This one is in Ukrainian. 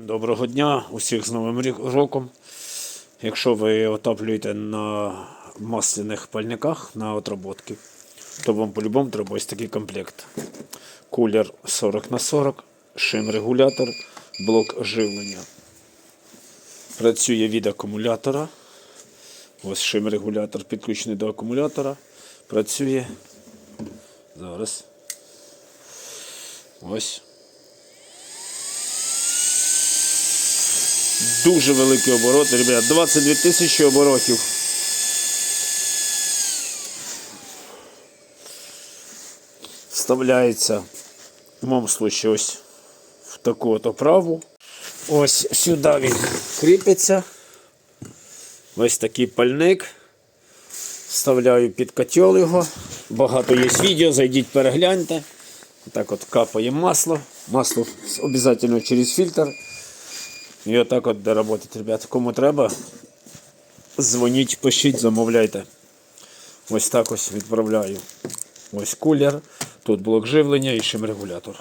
Доброго дня, усіх з Новим роком. Якщо ви отоплюєте на масляних пальниках на отработки, то вам по-любому треба ось такий комплект. Кулер 40 на 40, шим-регулятор, блок живлення. Працює від акумулятора. Ось шим-регулятор підключений до акумулятора. Працює. Зараз. Ось. Дуже великі обороти, ребят. 22 тисячі оборотів. Вставляється в моєму случае ось в таку от оправу. Ось сюди він кріпиться. Ось такий пальник. Вставляю під котел його. Багато є відео, зайдіть перегляньте. Так от капає масло. Масло обов'язково через фільтр. І отак от доработать, ребят. Кому треба, дзвоніть, пишіть, замовляйте. Ось так ось відправляю. Ось кулер, тут блок живлення і шим-регулятор.